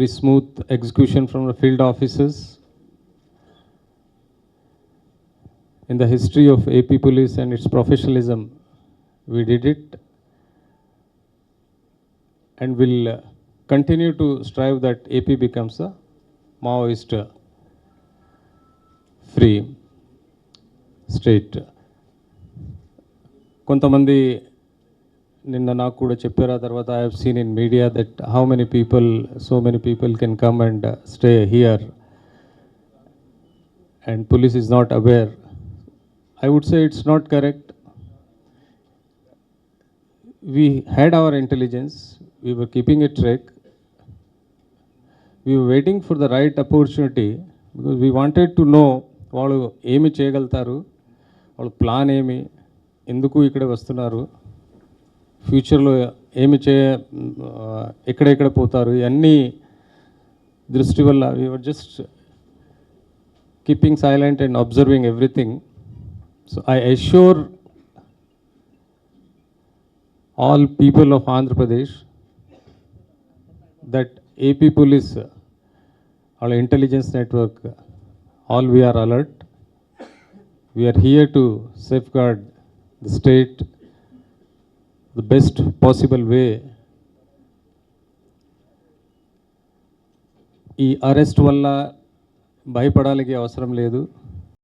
very smooth execution from the field officers. In the history of AP Police and its professionalism, we did it and will uh, continue to strive that AP becomes a Maoist uh, free state. కొంతమంది నిన్న నాకు కూడా చెప్పారు ఆ తర్వాత I have seen in media that how many people so many people can come and stay here and police is not aware I would say it's not correct we had our intelligence we were keeping a track we waiting for the right opportunity because we wanted to know వాళ్ళు ఏమి చేయగలుగుతారు వాళ్ళ plan ఏమి ఎందుకు ఇక్కడ వస్తున్నారు. ఫ్యూచర్లో ఏమి చేయ ఎక్కడెక్కడ పోతారు ఇవన్నీ దృష్టి వల్ల we're just keeping silent and observing everything so I assure all people of Andhra Pradesh that AP police all intelligence network all we're alert we're here to safeguard the state the best possible way. ఈ arrest వల్ల భయపడాలికి అవసరం లేదు